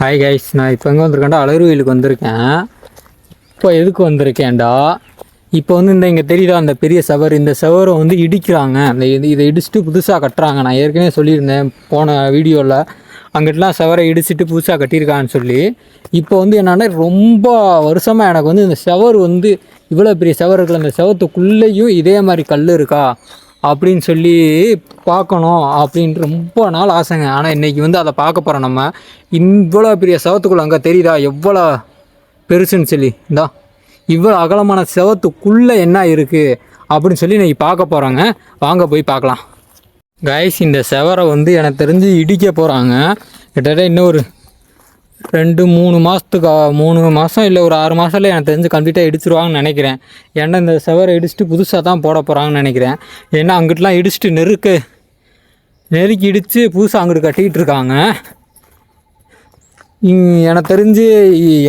Hi guys நான் இப்போ எங்கே வந்திருக்கேன்டா? அழகுவிலுக்கு வந்திருக்கேன். இப்போ எதுக்கு வந்திருக்கேன்டா? இப்போ வந்து இந்த இங்கே தெரியுதா? அந்த பெரிய சவர் இந்த சவரை வந்து இடிக்கிறாங்க. அந்த இது இதை இடிச்சுட்டு புதுசாக கட்டுறாங்க. நான் ஏற்கனவே சொல்லியிருந்தேன் போன வீடியோவில் அங்கிட்டலாம் சவரை இடிச்சிட்டு புதுசாக கட்டியிருக்கான்னு சொல்லி. இப்போ வந்து என்னென்னா ரொம்ப வருஷமாக எனக்கு வந்து இந்த செவர் வந்து இவ்வளோ பெரிய செவர் இருக்குல்ல அந்த செவத்துக்குள்ளேயும் இதே மாதிரி கல் இருக்கா? அப்படின்னு சொல்லி பார்க்கணும் அப்படின்ட்டு ரொம்ப நாள் ஆசைங்க. ஆனால் இன்றைக்கி வந்து அதை பார்க்க போகிறோம் நம்ம. இவ்வளோ பெரிய செவத்துக்குள்ள அங்கே தெரியுதா? எவ்வளோ பெருசுன்னு சொல்லி. இந்தா இவ்வளோ அகலமான செவத்துக்குள்ளே என்ன இருக்குது அப்படின்னு சொல்லி இன்றைக்கி பார்க்க போகிறோங்க வாங்க போய் பார்க்கலாம். கைஸ் இந்த செவரை வந்து எனக்கு தெரிஞ்சு இடிக்க போகிறாங்க கிட்டத்தட்ட இன்னும் ஒரு ரெண்டு மூணு மாதத்துக்கு மூணு மாதம் இல்லை ஒரு ஆறு மாதத்தில் எனக்கு தெரிஞ்சு கம்ப்ளீட்டாக இடிச்சிருவாங்கன்னு நினைக்கிறேன். ஏன்னா இந்த செவரை இடிச்சுட்டு புதுசாக தான் போட போகிறாங்கன்னு நினைக்கிறேன். ஏன்னா அங்கிட்டலாம் இடிச்சுட்டு நெருக்கு. நெருக்கி இடித்து புதுசாக அங்கிட்டு கட்டிக்கிட்டு இருக்காங்க. எனக்கு தெரிஞ்சு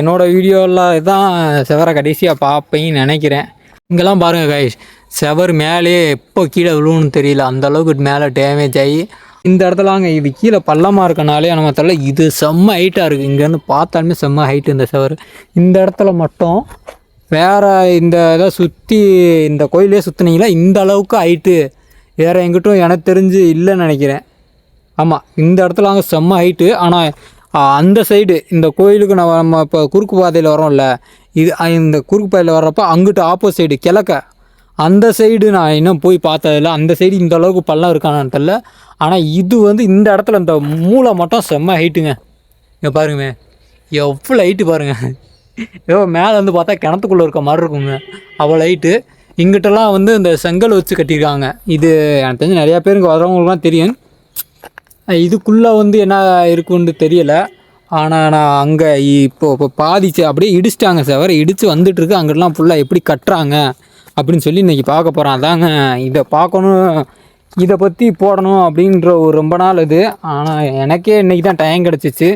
என்னோடய வீடியோவில் தான் செவரை கடைசியாக பார்ப்பேன்னு நினைக்கிறேன். இங்கெல்லாம் பாருங்கள் கைஸ் செவர் மேலே எப்போ கீழே விழுவுன்னு தெரியல. அந்த அளவுக்கு மேலே டேமேஜ் ஆகி இந்த இடத்துலாங்க இது கீழே பள்ளமாக இருக்கனாலே நம்ம தெரியல இது செம்ம ஹைட்டாக இருக்குது இங்கேருந்து பார்த்தாலுமே செம்ம ஹைட்டு இந்த சவர் இந்த இடத்துல மட்டும் வேறு இந்த இதை சுற்றி இந்த கோயிலே சுற்றுனீங்களா இந்த அளவுக்கு ஹைட்டு வேறு எங்கிட்டும் எனக்கு தெரிஞ்சு இல்லைன்னு நினைக்கிறேன். ஆமாம் இந்த இடத்துல அங்கே செம்ம ஹைட்டு ஆனால் அந்த சைடு இந்த கோயிலுக்கு நம்ம நம்ம இப்போ குறுக்கு பாதையில் வரோம்ல இது இந்த குறுக்கு பாதையில் வர்றப்போ அங்கிட்டு ஆப்போசைடு கிழக்க அந்த சைடு நான் இன்னும் போய் பார்த்ததில்ல. அந்த சைடு இந்த அளவுக்கு பள்ளம் இருக்கானான்னு தெரில ஆனால் இது வந்து இந்த இடத்துல இந்த மூளை மட்டும் செம்ம ஹைட்டுங்க இங்கே பாருங்க. எவ்வளோ ஹைட்டு பாருங்கள் ஏதோ மேலே வந்து பார்த்தா கிணத்துக்குள்ளே இருக்க மாதிரி இருக்குங்க. அவ்வளோ ஹைட்டு இங்கிட்டலாம் வந்து இந்த செங்கல் வச்சு கட்டியிருக்காங்க. இது எனக்கு தெரிஞ்சு நிறையா பேருக்கு வரவங்களுக்குலாம் தெரியும். இதுக்குள்ளே வந்து என்ன இருக்குன்னு தெரியலை. ஆனால் நான் அங்கே இப்போ இப்போ பாதிச்சு அப்படியே இடிச்சிட்டாங்க சார். இடித்து வந்துட்டுருக்கு அங்கிட்டலாம் ஃபுல்லாக எப்படி கட்டுறாங்க? அப்படின்னு சொல்லி இன்றைக்கி பார்க்க போகிறான் அதாங்க இதை பார்க்கணும் இதை பற்றி போடணும் அப்படின்ற ஒரு ரொம்ப நாள் இது. ஆனால் எனக்கே இன்றைக்கி தான் டைம் கிடச்சிச்சு.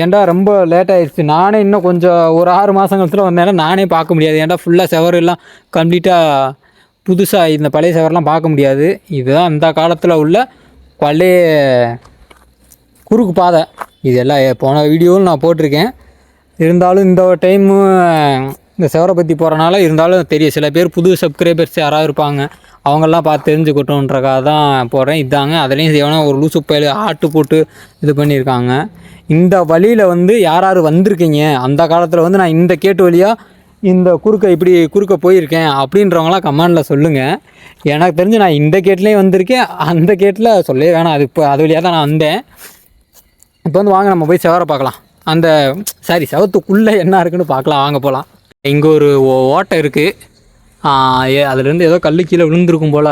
ஏன்டா ரொம்ப லேட் ஆயிடுச்சு நானே இன்னும் கொஞ்சம் ஒரு ஆறு மாதம் வந்தேன்னா நானே பார்க்க முடியாது. ஏன்டா ஃபுல்லாக செவரெல்லாம் கம்ப்ளீட்டாக புதுசாக இந்த பழைய செவரெலாம் பார்க்க முடியாது. இதுதான் அந்த காலத்தில் உள்ள பழைய குறுக்கு பாதை. இது எல்லாம் போன வீடியோவில் நான் போட்டிருக்கேன். இருந்தாலும் இந்த டைமு இந்த செவரை பற்றி போகிறனால இருந்தாலும் தெரியும். சில பேர் புது சப்ஸ்கிரைபர்ஸ் யாராவது இருப்பாங்க. அவங்கெல்லாம் பார்த்து தெரிஞ்சுக்கிட்டோன்றக்காக தான் போடுறேன் இதாங்க. அதுலேயும் எவனா ஒரு லூசு பயில் ஆட்டு போட்டு இது பண்ணியிருக்காங்க. இந்த வழியில் வந்து யார் யார் வந்திருக்கீங்க? அந்த காலத்தில் வந்து நான் இந்த கேட்டு வழியாக இந்த குறுக்க இப்படி குறுக்க போயிருக்கேன் அப்படின்றவங்களாம் கமெண்டில் சொல்லுங்கள் எனக்கு தெரிஞ்சு நான் இந்த கேட்லேயும் வந்திருக்கேன். அந்த கேட்டில் சொல்லவே வேணாம். அது இப்போ அது வழியாக தான் நான் வந்தேன். இப்போ வந்து வாங்க நம்ம போய் செவரை பார்க்கலாம். அந்த சாரி செவத்துக்குள்ளே என்ன இருக்குன்னு பார்க்கலாம். வாங்க போகலாம் இங்கே ஒரு ஓ- ஓட்டை இருக்குது அதுலேருந்து ஏதோ கல் கீழே விழுந்திருக்கும் போல்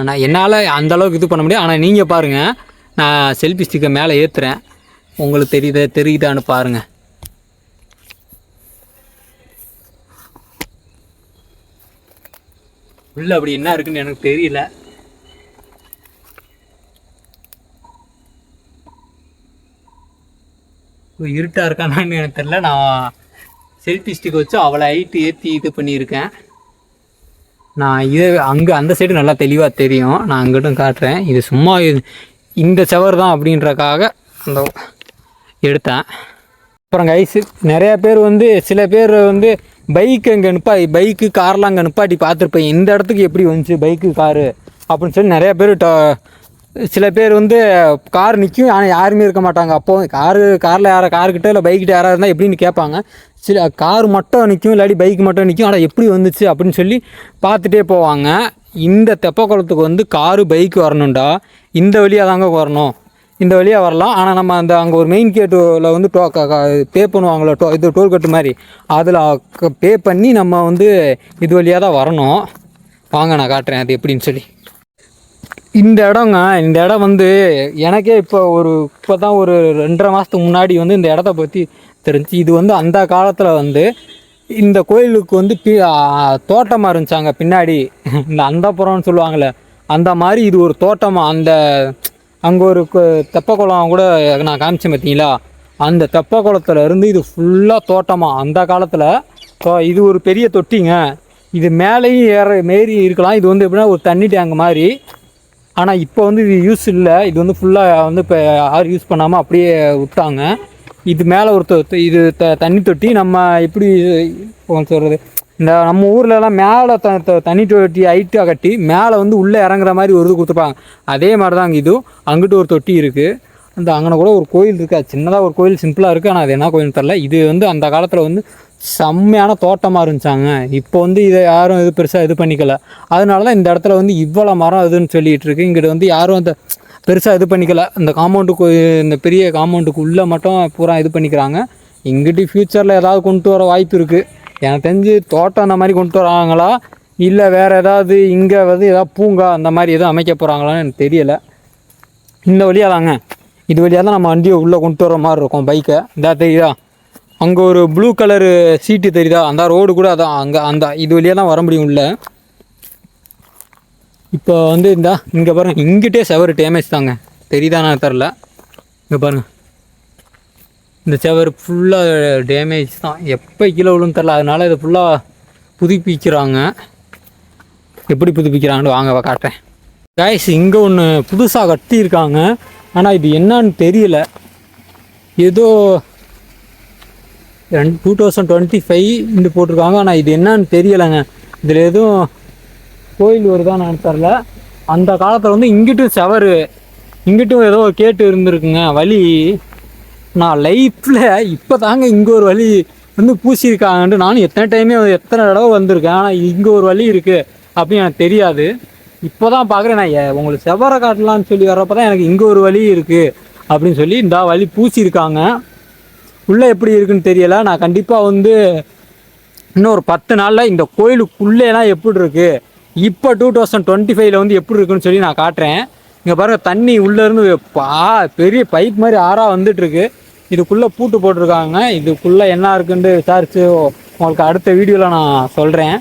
நான் என்னால் அந்தளவுக்கு இது பண்ண முடியும். ஆனால் நீங்கள் பாருங்கள் நான் செல்ஃபி ஸ்டிக்கை மேலே ஏற்றுறேன் உங்களுக்கு தெரியுதா தெரியுதான்னு பாருங்கள் உள்ள அப்படி என்ன இருக்குன்னு எனக்கு தெரியல. இருட்டாக இருக்கானான்னு எனக்கு தெரில நான் செல்ஃபி ஸ்டிக் வச்சு அவ்வளோ ஹைட்டு ஏற்றி இது பண்ணியிருக்கேன். நான் இது அங்கே அந்த சைடு நல்லா தெளிவாக தெரியும். நான் அங்கிட்டும் காட்டுறேன். இது சும்மா இந்த செவர் தான் அப்படின்றக்காக அந்த எடுத்தேன். அப்புறம் கைஸு நிறையா பேர் வந்து சில பேர் வந்து பைக் அங்கே நிப்பா பைக்கு கார்லாம் அங்கே நிப்பாட்டி பார்த்துருப்பேன். இந்த இடத்துக்கு எப்படி வந்துச்சு? பைக்கு காரு அப்படின்னு சொல்லி நிறையா பேர் சில பேர் வந்து கார் நிற்கும் ஆனால் யாருமே இருக்க மாட்டாங்க. அப்போ காரு காரில் யாரை கார்கிட்ட இல்லை பைக்கிட்ட யாராக இருந்தால் எப்படின்னு கேட்பாங்க. சில கார் மட்டும் நிற்கும் இல்லாட்டி பைக் மட்டும் நிற்கும் ஆனால் எப்படி வந்துச்சு அப்படின்னு சொல்லி பார்த்துட்டே போவாங்க. இந்த தெப்ப குளத்துக்கு வந்து காரு பைக் வரணுண்டா இந்த வழியாக தாங்க வரணும். இந்த வழியாக வரலாம். ஆனால் நம்ம அந்த அங்கே ஒரு மெயின் கேட்டில் வந்து டோ பே பண்ணுவாங்களோ டோ இது டோல்கட்டு மாதிரி. அதில் பே பண்ணி நம்ம வந்து இது வழியாக தான் வரணும். வாங்க நான் காட்டுறேன் அது எப்படின்னு சொல்லி. இந்த இடங்க இந்த இடம் வந்து எனக்கே இப்போ ஒரு இப்போ தான் ஒரு ரெண்டரை மாதத்துக்கு முன்னாடி வந்து இந்த இடத்த பற்றி தெரிஞ்சு இது வந்து அந்த காலத்தில் வந்து இந்த கோயிலுக்கு வந்து பி தோட்டமாக இருந்துச்சாங்க. பின்னாடி இந்த அந்தப்புறம்னு சொல்லுவாங்கள்ல அந்த மாதிரி இது ஒரு தோட்டமாக அந்த அங்கே ஒரு கு- தெப்பக்குளம் கூட நான் காமிச்சேன் பார்த்தீங்களா? அந்த தெப்பக்குளத்துல இருந்து இது ஃபுல்லாக தோட்டமாக அந்த காலத்தில். ஸோ இது ஒரு பெரிய தொட்டிங்க. இது மேலேயும் ஏற மாரி இருக்கலாம். இது வந்து எப்படின்னா ஒரு தண்ணி டேங்க் மாதிரி. ஆனால் இப்போ வந்து இது யூஸ் இல்லை. இது வந்து ஃபுல்லாக வந்து இப்போ யாரும் யூஸ் பண்ணாமல் அப்படியே விட்டாங்க. இது மேலே ஒரு இது த தண்ணி தொட்டி நம்ம எப்படி சொல்கிறது இந்த நம்ம ஊர்லலாம் மேலே த தண்ணி தொட்டி ஹைட்டாக கட்டி மேலே வந்து உள்ளே இறங்குற மாதிரி ஒரு இது கொடுத்துருப்பாங்க. அதே மாதிரி தான் அங்கே இதுவும். அங்கிட்டு ஒரு தொட்டி இருக்குது அந்த அங்கே கூட ஒரு கோயில் இருக்குது அது சின்னதாக ஒரு கோயில் சிம்பிளாக இருக்குது ஆனால் அது என்ன கோயில்னு தெரில இது வந்து அந்த காலத்தில் வந்து செம்மையான தோட்டமாக இருந்துச்சாங்க. இப்போ வந்து இதை யாரும் இது பெருசாக இது பண்ணிக்கல. அதனால தான் இந்த இடத்துல வந்து இவ்வளோ மரம் இதுன்னு சொல்லிகிட்டு இருக்கு. இங்கிட்ட வந்து யாரும் அந்த பெருசாக இது பண்ணிக்கல. இந்த காம்பவுண்டுக்கு இந்த பெரிய காம்பவுண்டுக்கு உள்ளே மட்டும் பூரா இது பண்ணிக்கிறாங்க. இங்கிட்டு ஃப்யூச்சரில் ஏதாவது கொண்டு வர வாய்ப்பு இருக்குது எனக்கு தெரிஞ்சு தோட்டம் அந்த மாதிரி கொண்டு வராங்களா? இல்லை வேறு ஏதாவது இங்கே வந்து ஏதாவது பூங்கா அந்த மாதிரி எதுவும் அமைக்க போகிறாங்களான்னு எனக்கு தெரியலை. இந்த வழியாக தாங்க இது வழியாக தான் நம்ம வண்டியை உள்ளே கொண்டு வர மாதிரி இருக்கும் பைக்கை. இந்த தெரியுதா? அங்கே ஒரு ப்ளூ கலரு சீட்டு தெரியுதா? அந்த ரோடு கூட அதான் அங்கே அந்த இது வழியாக தான் வர முடியும் உள்ள. இப்போ வந்து இந்த இங்கே பாருங்கள் இங்கிட்டே செவரு டேமேஜ் தாங்க. தெரியுதா நான் தெரில இங்கே பாருங்கள் இந்த செவர் ஃபுல்லாக டேமேஜ் தான். எப்போ கீழே விழுன்னு தெரில அதனால இதை ஃபுல்லாக புதுப்பிக்கிறாங்க. எப்படி புதுப்பிக்கிறாங்கன்னு வாங்க காட்டுறேன். காய்ஸ் இங்கே ஒன்று புதுசாக கட்டியிருக்காங்க. ஆனால் இது என்னன்னு தெரியல. ஏதோ ரெண்டு டூ தௌசண்ட் டுவெண்ட்டி ஃபைவ் போட்டிருக்காங்க. ஆனால் இது என்னன்னு தெரியலைங்க. இதில் எதுவும் கோயில் வருதான்னு தெரில அந்த காலத்தில் வந்து இங்கிட்டும் செவரு. இங்கிட்டும் ஏதோ கேட்டு இருந்திருக்குங்க. வழி நான் லைஃப்பில் இப்போ தாங்க இங்கே ஒரு வழி வந்து பூசியிருக்காங்கன்ட்டு நானும் எத்தனை டைமே எத்தனை தடவை வந்திருக்கேன். ஆனால் இங்கே ஒரு வழி இருக்குது அப்படின்னு எனக்கு தெரியாது. இப்போ தான் பார்க்குறேன் நான் உங்களுக்கு செவ்வரை காட்டலான்னு சொல்லி வர்றப்ப தான் எனக்கு இங்கே ஒரு வழி இருக்குது அப்படின்னு சொல்லி இந்த வழி பூசியிருக்காங்க. உள்ளே எப்படி இருக்குன்னு தெரியல. நான் கண்டிப்பாக வந்து இன்னும் ஒரு பத்து நாளில் இந்த கோயிலுக்குள்ளேலாம் எப்படி இருக்குது இப்போ டூ தௌசண்ட் டுவெண்ட்டி ஃபைவ்ல வந்து எப்படி இருக்குன்னு சொல்லி நான் காட்டுறேன். இங்கே பாருங்க தண்ணி உள்ளேருந்து பா பெரிய பைப் மாதிரி ஆறாக வந்துட்டுருக்கு இதுக்குள்ளே பூட்டு போட்டிருக்காங்க. இதுக்குள்ளே என்ன இருக்குன்னு விசாரித்து உங்களுக்கு அடுத்த வீடியோவில் நான் சொல்கிறேன்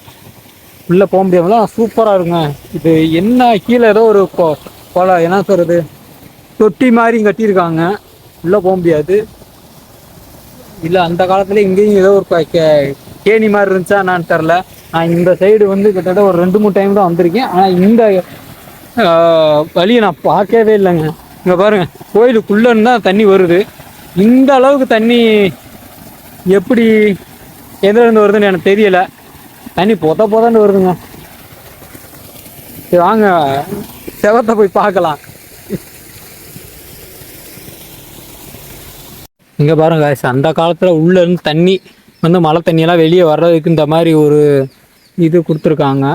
உள்ளே போக முடியாமல? சூப்பராக இருக்குங்க. இது என்ன கீழே ஏதோ ஒரு கொ- கொலை என்ன சொல்கிறது தொட்டி மாதிரி கட்டியிருக்காங்க. உள்ளே போக முடியாது. இல்லை அந்த காலத்துல இங்கேயும் ஏதோ ஒரு கே- கேணி மாதிரி இருந்துச்சா என்னன்னு தெரில நான் இந்த சைடு வந்து கிட்டத்தட்ட ஒரு ரெண்டு மூணு டைம் தான் வந்திருக்கேன். ஆனால் இந்த வழியை நான் பார்க்கவே இல்லைங்க. இங்கே பாருங்கள் கோயிலுக்குள்ளேன்னு தான் தண்ணி வருது. இந்த அளவுக்கு தண்ணி எப்படி எதுலேருந்து வருதுன்னு எனக்கு தெரியலை. தண்ணி பொத பொதன்னு வருதுங்க. சரி வாங்க. செவத்தை போய் பார்க்கலாம். இங்கே பாருங்க அந்த காலத்தில் உள்ள இருந்து தண்ணி வந்து மழை தண்ணியெல்லாம் வெளியே வர்றதுக்கு இந்த மாதிரி ஒரு இது கொடுத்துருக்காங்க.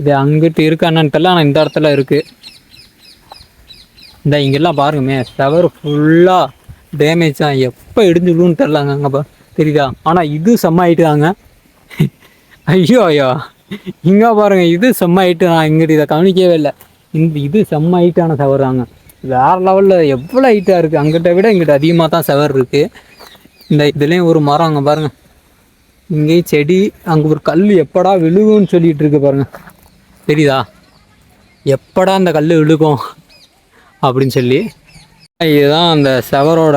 இது அங்கிட்டு இருக்கான்னு தெரியல ஆனால் இந்த இடத்துல இருக்குது இந்த இங்கெல்லாம் பாருங்கமே செவர் ஃபுல்லாக டேமேஜ் தான் எப்போ இடிஞ்சுடுன்னு தெரிலங்க அங்கே பா தெரியுதா? ஆனால் இது செம்ம ஆயிட்டுதாங்க ஐயோ ஐயோ. இங்கே பாருங்க இது செம்ம ஆயிட்டு நான் இங்கிட்டு இதை கவனிக்கவே இல்லை. இந்த இது செம்ம ஹைட்டான செவர் தாங்க. வேறு லெவலில் எவ்வளோ ஹைட்டாக இருக்குது அங்கிட்ட விட இங்கிட்ட அதிகமாக தான் செவர் இருக்குது இந்த இதுலேயும் ஒரு மரம் அங்கே பாருங்கள் இங்கேயும் செடி அங்கே ஒரு கல் எப்படா விழுகும்னு சொல்லிகிட்டு இருக்கு பாருங்கள் தெரியுதா? எப்படா அந்த கல் விழுகும் அப்படின்னு சொல்லி. இதுதான் அந்த செவரோட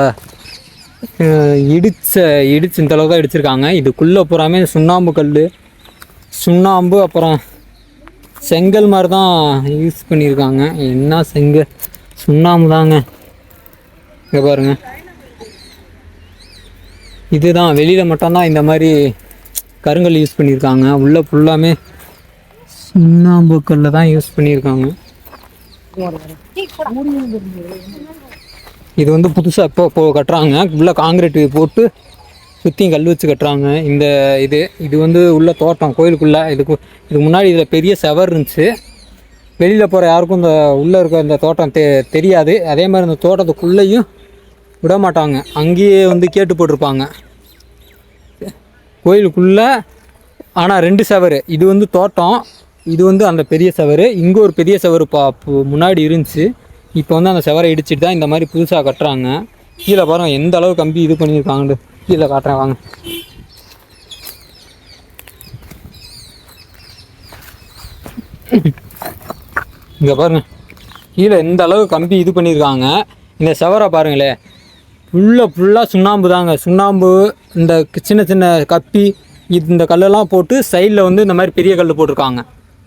இடிச்ச இடிச்சு இந்த அளவுக்கு தான் இடிச்சிருக்காங்க. இதுக்குள்ளே பூராமே சுண்ணாம்பு கல் சுண்ணாம்பு அப்புறம் செங்கல் மாதிரி தான் யூஸ் பண்ணியிருக்காங்க. என்ன செங்கல்? சுண்ணாம்பு தாங்க இங்கே பாருங்க. இதுதான் வெளியில் மட்டும்தான் இந்த மாதிரி கருங்கல் யூஸ் பண்ணியிருக்காங்க. உள்ளே ஃபுல்லாமே சுண்ணாம்புக்கல்ல தான் யூஸ் பண்ணியிருக்காங்க. இது வந்து புதுசாக இப்போ இப்போ கட்டுறாங்க. உள்ள காங்கிரீட் போட்டு சுற்றியும் கல் வச்சு கட்டுறாங்க. இந்த இது இது வந்து உள்ள தோட்டம் கோயிலுக்குள்ளே. இதுக்கு இதுக்கு முன்னாடி இதில் பெரிய செவர் இருந்துச்சு. வெளியில் போகிற யாருக்கும் இந்த உள்ளே இருக்க இந்த தோட்டம் தெ தெரியாது. அதே மாதிரி இந்த தோட்டத்துக்குள்ளேயும் விட மாட்டாங்க. அங்கேயே வந்து கேட்டு போட்டிருப்பாங்க. கோயிலுக்குள்ளே ஆனால் ரெண்டு சவரு. இது வந்து தோட்டம். இது வந்து அந்த பெரிய சவரு. இங்கே ஒரு பெரிய சவரு பா பு- முன்னாடி இருந்துச்சு. இப்போ வந்து அந்த சவரை இடிச்சிட்டு தான் இந்த மாதிரி புதுசாக கட்டுறாங்க. கீழே பாருங்கள் எந்த அளவு கம்பி இது பண்ணியிருக்காங்கன்னு. கீழே காட்டுறேன் வாங்க. இங்கே பாருங்க. கீழே எந்த அளவு கம்பி இது பண்ணியிருக்காங்க. இந்த செவரை பாருங்களே. ஃபுல்லாக ஃபுல்லாக சுண்ணாம்பு தாங்க. சுண்ணாம்பு இந்த சின்ன சின்ன கப்பி இது இந்த கல்லெல்லாம் போட்டு சைடில் வந்து இந்த மாதிரி பெரிய கல் போட்டிருக்காங்க.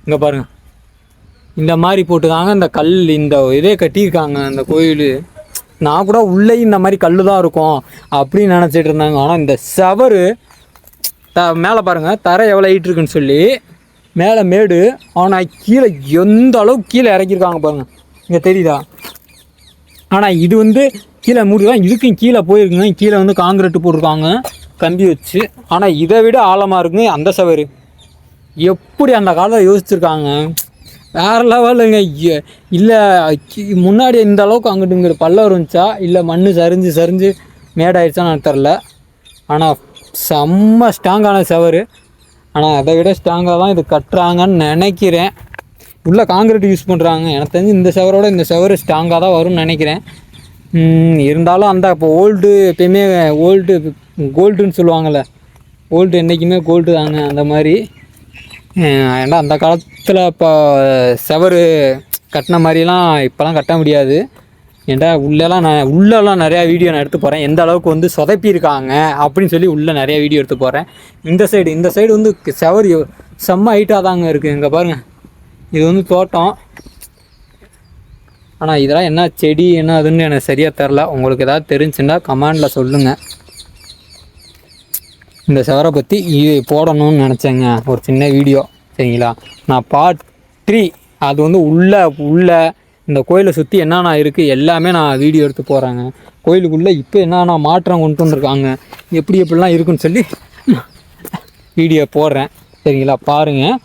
இங்கே பாருங்கள் இந்த மாதிரி போட்டு தாங்க இந்த கல் இந்த இதே கட்டியிருக்காங்க அந்த கோயில். நான் கூட உள்ளே இந்த மாதிரி கல் தான் இருக்கும் அப்படின்னு நினச்சிட்டு இருந்தாங்க. ஆனால் இந்த செவரு த மேலே பாருங்கள் தரை எவ்வளோ ஹைட் இருக்குன்னு சொல்லி மேலே மேடு ஆனால் கீழே எந்த அளவுக்கு கீழே இறக்கியிருக்காங்க பாருங்கள் இங்கே தெரியுதா? ஆனால் இது வந்து கீழே மூடிதான் இதுக்கும் கீழே போயிருக்குங்க. கீழே வந்து காங்கிரீட் போட்டிருக்காங்க. கம்பி வச்சு. ஆனால் இதை விட ஆழமாக இருக்குங்க அந்த சவரு. எப்படி அந்த காலத்தில் யோசிச்சிருக்காங்க? வேறு லெவலுங்க இல்லை முன்னாடி இந்த அளவுக்கு அங்கிட்டு இங்கிட்டு பள்ளம் இருந்துச்சா? இல்லை மண் சரிஞ்சு சரிஞ்சு மேடாயிடுச்சான்னு தெரில ஆனால் செம்ம ஸ்ட்ராங்கான செவரு. ஆனால் அதை விட ஸ்ட்ராங்காக தான் இது கட்டுறாங்கன்னு நினைக்கிறேன். உள்ளே காங்கிரீட் யூஸ் பண்ணுறாங்க எனக்கு தெரிஞ்சு இந்த செவரோட இந்த செவரு ஸ்ட்ராங்காக தான் வரும்னு நினைக்கிறேன். இருந்தாலும் அந்த இப்போ ஓல்டு எப்பயுமே ஓல்டு கோல்டுன்னு சொல்லுவாங்கள்ல ஓல்டு என்றைக்குமே கோல்டு தாங்க அந்த மாதிரி. ஏன்னா ஏன்டா அந்த காலத்தில் இப்போ செவரு கட்டின மாதிரிலாம் இப்போலாம் கட்ட முடியாது. ஏன்டா உள்ளெல்லாம் நான் உள்ளெல்லாம் நிறையா வீடியோ நான் எடுத்து போகிறேன் எந்த அளவுக்கு வந்து சொதப்பியிருக்காங்க அப்படின்னு சொல்லி உள்ளே நிறைய வீடியோ எடுத்து போகிறேன் இந்த சைடு இந்த சைடு வந்து செவர் செம்ம ஹைட்டாக தாங்க இருக்குது இங்கே பாருங்கள் இது வந்து தோட்டம். ஆனால் இதெல்லாம் என்ன செடி என்ன அதுன்னு எனக்கு சரியாக தெரில உங்களுக்கு ஏதாவது தெரிஞ்சுன்னா கமெண்டில் சொல்லுங்கள் இந்த செவரை பற்றி இது போடணும்னு நினச்சேங்க. ஒரு சின்ன வீடியோ சரிங்களா? நான் பார்ட் த்ரீ அது வந்து உள்ள உள்ள இந்த கோயிலை சுற்றி என்னென்ன இருக்குது எல்லாமே நான் வீடியோ எடுத்து போகிறாங்க கோயிலுக்குள்ளே இப்போ என்னென்ன மாற்றம் கொண்டு வந்துருக்காங்க எப்படி எப்படிலாம் இருக்குன்னு சொல்லி வீடியோ போடுறேன். சரிங்களா? பாருங்கள்